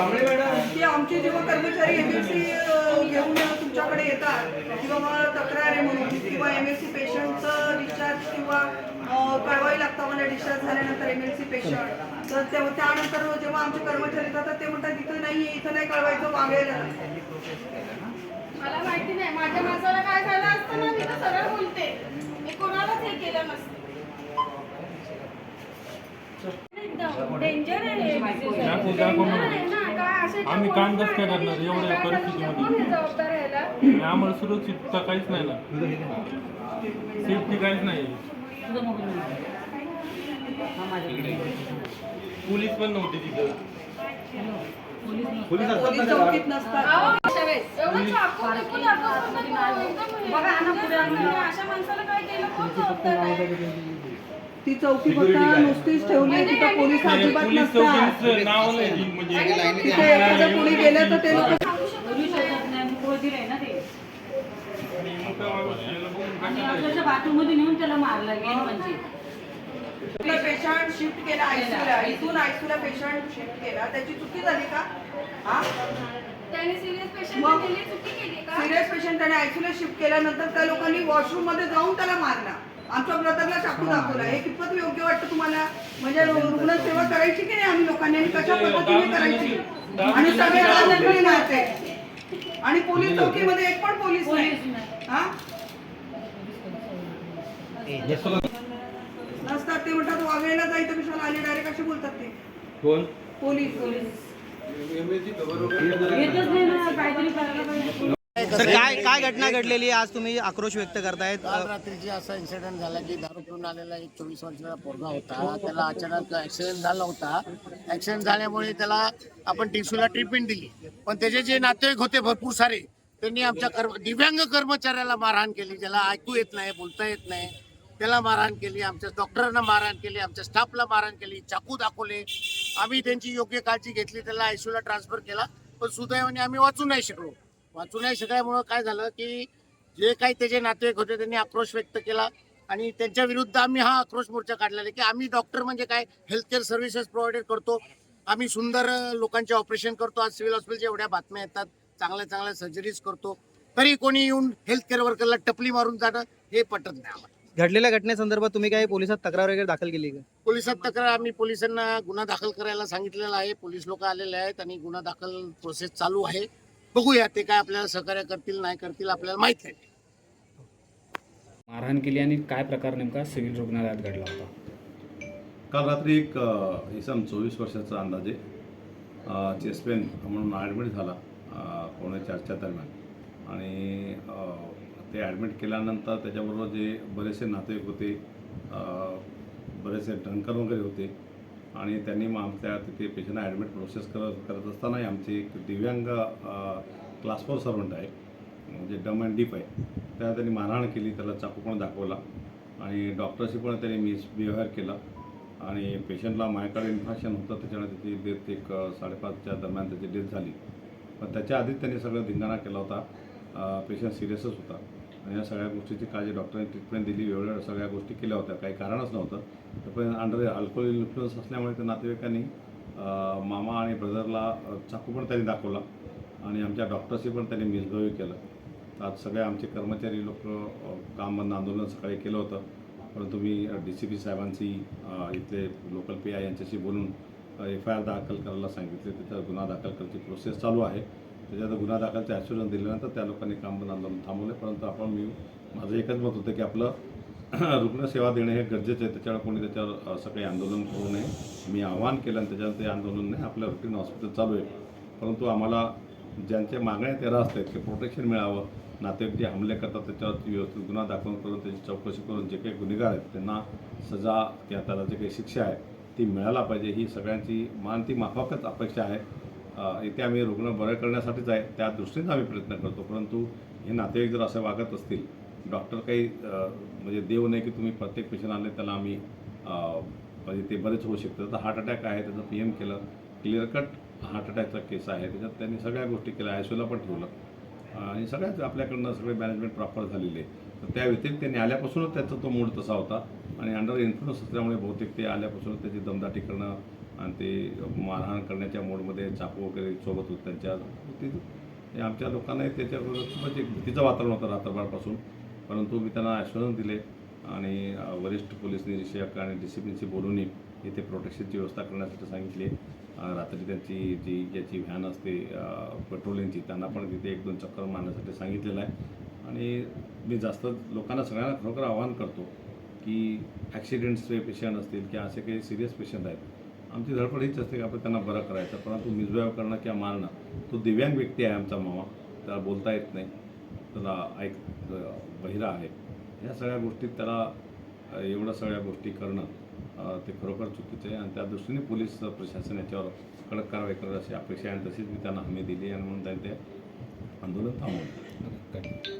की आमचे जेव्हा कर्मचारी एमएससी घेऊन तुमच्याकडे येतात किंवा तक्रार आहे म्हणून किंवा एमएससी पेशंटचं डिस्चार्ज किंवा कळवावी लागतं मला डिस्चार्ज झाल्यानंतर एमएससी पेशंट तर तेव्हा त्यानंतर जेव्हा आमचे कर्मचारी येतात तर ते म्हणतात इथं नाही इथं नाही कळवायचं वागेल. मला माहिती नाही माझ्या माणसाला काय झालं असतं ना मी तर सरळ बोलते. मी कोणालाच हे केलं नसतं. डेंजर आहे. आम्ही काम कसं काय करणार एवढ्या? परिस्थितीमध्ये? आम्हाला सुरक्षितता काहीच नाही ना. सेफ्टी काहीच नाही. पोलीस पण नव्हते तिथं. पोलीस चौकीत नसतात. अहो, एवढं चाकू बिकू दाखवून सुद्धा एकदम अशा माणसाला काय केलं कोण जबाबदार आहे ती चौकी फक्त नुसतीच ठेवली तिथं पोलीस अजिबात नसतात. म्हणजे तिथे एखादं कोणी गेलं तर ते लोक अक्षरशः बाथरूममध्ये नेऊन त्याला मारला गेल म्हणजे. पेशंट शिफ्ट केला आयसीयूला इथून आयसीयूला पेशंट शिफ्ट केला. त्याची चुकी झाली का? हा? त्याने सिरियस पेशंट मग? दिली चुकी केली का? सिरियस पेशंट त्याने आयसीयूला शिफ्ट केल्यानंतर त्या लोकांनी वॉशरूममध्ये जाऊन त्याला मारला. आमच्या ब्रदरला चाकू दाखवला. हे. कितपत योग्य वाटतं तुम्हाला? म्हणजे रुग्ण सेवा करायची की नाही आम्ही लोकांनी? आणि कशा पद्धतीने करायची? आणि सगळे राजकारणी मारते आणि पोलीस चौकीमध्ये एक पण पोलीस नाही. हा? नसतात ते म्हणतात वागळेला जायचं कशाला आले? डायरेक्ट असे बोलतात ते. कोण? पोलीस. पोलीस सर काय काय घटना घडलेली आहे? आज तुम्ही आक्रोश व्यक्त करतायत? काल रात्रीची असा इन्सिडेंट झाला की दारू पिऊन आलेला एक चोवीस वर्षाचा पोरगा होता. त्याला अचानक ऍक्सिडेंट झाला होता. ऍक्सिडेंट झाल्यामुळे त्याला आपण टिसूला ट्रीटमेंट दिली. पण त्याचे जे नातेवाईक होते भरपूर सारे त्यांनी आमच्या कर्म दिव्यांग कर्मचाऱ्याला मारहाण केली. ज्याला ऐकू येत नाही बोलता येत नाही. त्याला मारहाण केली आमच्या डॉक्टरांना मारहाण केली आमच्या स्टाफला मारहाण केली चाकू दाखवले. आम्ही त्यांची योग्य काळजी घेतली त्याला आयसीयूला ट्रान्सफर केला. पण सुदैवाने आम्ही वाचू नाही शकलो. वाचू नाही शकल्यामुळं काय झालं की जे काही त्याचे नातेवाईक होते त्यांनी आक्रोश व्यक्त केला आणि त्यांच्या विरुद्ध आम्ही हा आक्रोश मोर्चा काढलेला की आम्ही डॉक्टर म्हणजे काय हेल्थकेअर सर्व्हिसेस प्रोव्हाइडेड करतो आम्ही सुंदर लोकांचे ऑपरेशन करतो आज सिव्हिल हॉस्पिटलच्या एवढ्या बातम्या येतात चांगल्या चांगल्या सर्जरीज करतो तरी कोणी येऊन हेल्थकेअर वर्करला टपली मारून जाणं हे पटत नाही आम्हाला. घडलेल्या घटनेसंदर्भात तुम्ही काय पोलिसात तक्रार वगैरे दाखल केली का? पोलिसात तक्रार आम्ही पोलिसांना गुन्हा दाखल करायला सांगितलेला आहे पोलीस लोक आलेले आहेत आणि गुन्हा दाखल प्रोसेस चालू आहे. बघूया ते काय आपल्याला सहकार्य करतील नाही करतील आपल्याला माहीत नाही मारहाण केली आणि काय प्रकार नेमका सिव्हिल रुग्णालयात घडला होता? काल रात्री एक इसम चोवीस वर्षाचा अंदाजे चेस्ट पेन म्हणून ॲडमिट झाला पावणे चारच्या दरम्यान. आणि ते ॲडमिट केल्यानंतर त्याच्याबरोबर जे बरेचसे नातेवाईक होते बरेचसे ड्रंकर वगैरे होते आणि त्यांनी मग आमच्या तिथे पेशंटला ॲडमिट प्रोसेस करत करत असतानाही आमचे एक दिव्यांग क्लास फोर सर्वंट आहे. म्हणजे डम अँड डीप आहे. त्या त्यांनी मारहाण केली त्याला चाकू पण दाखवला. आणि डॉक्टरशी पण त्यांनी मिसबिहेव्हिअर केला. आणि पेशंटला मायकार्ड इन्फेक्शन होतं त्याच्यामुळे त्याची डेथ एक साडेपाचच्या दरम्यान त्याची डेथ झाली. पण त्याच्या आधीच त्यांनी सगळं धिंगाणा केला होता. पेशंट सिरियसच होता. या सगळ्या गोष्टीची काळजी डॉक्टरांनी ट्रीटमेंट दिली वेगवेगळ्या सगळ्या गोष्टी केल्या होत्या. काही कारणच नव्हतं. तर पण अंडर अल्कोहोल इन्फ्लुअन्स असल्यामुळे त्या नातेवाईकांनी मामा आणि ब्रदरला चाकू पण त्यांनी दाखवला आणि आमच्या डॉक्टरशी पण त्यांनी मिसबिहेव केलं. तर आज सगळे आमचे कर्मचारी लोक काम बंद आंदोलन सकाळी केलं होतं. परंतु मी डी सी पी साहेबांशी इथले लोकल पी आय यांच्याशी बोलून एफ आय आर दाखल करायला सांगितले. त्याचा गुन्हा दाखल करायची प्रोसेस चालू आहे. त्याच्यात गुन्हा दाखलचे ॲश्युरन्स दिल्यानंतर त्या लोकांनी काम बंद आंदोलन थांबवले. परंतु आपण मी माझं एकच मत होतं की आपलं रुग्णसेवा देणे हे गरजेचं आहे. त्याच्यावर कोणी त्याच्यावर असं काही आंदोलन करू नये. मी आवाहन केलं आणि त्याच्यावर ते आंदोलन नाही आपलं रुटीन हॉस्पिटल चालू आहे. परंतु आम्हाला ज्यांच्या मागण्या तेरा असतात की प्रोटेक्शन मिळावं नातेवाईक जे हमले करतात त्याच्यावरती व्यवस्थित गुन्हा दाखल करून त्याची चौकशी करून जे काही गुन्हेगार आहेत त्यांना सजा किंवा त्याला जे काही शिक्षा आहे ती मिळायला पाहिजे. ही सगळ्यांची मान ती माफकच अपेक्षा आहे. इथे आम्ही रुग्ण बरे करण्यासाठीच आहे त्या दृष्टीने आम्ही प्रयत्न करतो. परंतु हे नातेवाईक जर असं वागत असतील डॉक्टर काही म्हणजे देव नाही की तुम्ही प्रत्येक पेशंट आले त्याला आम्ही म्हणजे ते बरेच होऊ शकतं. तर हार्ट अटॅक आहे त्याचं पी एम केलं क्लिअर कट हार्ट अटॅकचा केस आहे. त्याच्यात त्यांनी सगळ्या गोष्टी केल्या आयसोला पण ठेवलं. आणि सगळ्याच आपल्याकडनं सगळे मॅनेजमेंट प्रॉपर झालेले तर त्या व्यतिरिक्त त्यांनी आल्यापासूनच त्याचा तो मूड तसा होता. आणि अंडर इन्फ्लुअन्स असल्यामुळे बहुतेक ते आल्यापासूनच त्याची दमदाटी करणं आणि ते मारहाण करण्याच्या मोडमध्ये चाकू वगैरे सोबत होत त्यांच्या आमच्या लोकांनाही त्याच्याबरोबर खूपच एक भीतीचं वातावरण होतं रात्रभरपासून. परंतु मी त्यांना आश्वासन दिले आणि वरिष्ठ पोलीस निरीक्षक आणि डी सी पीशी बोलूनही इथे प्रोटेक्शनची व्यवस्था करण्यासाठी सांगितली. रात्री त्यांची जी ज्याची व्हॅन असते पेट्रोलिंगची त्यांना पण तिथे एक दोन चक्कर मारण्यासाठी सांगितलेलं आहे. आणि मी जास्त लोकांना सगळ्यांना खरोखर आवाहन करतो की ॲक्सिडेंट्सचे पेशंट असतील किंवा असे काही सिरियस पेशंट आहेत आमची धडपड हीच असते की आपण त्यांना बरं करायचं. परंतु मिसबिहेव करणं किंवा मारणं तो दिव्यांग व्यक्ती आहे आमचा मामा. त्याला बोलता येत नाही. त्याला ऐक बहिरा आहे. ह्या सगळ्या गोष्टीत त्याला एवढ्या सगळ्या गोष्टी करणं ते खरोखर चुकीचं आहे. आणि त्या दृष्टीने पोलीस प्रशासन याच्यावर कडक कारवाई करत अशी अपेक्षा आहे. आणि तशीच मी त्यांना हमी दिली आणि म्हणून त्यांनी ते आंदोलन थांबवलं.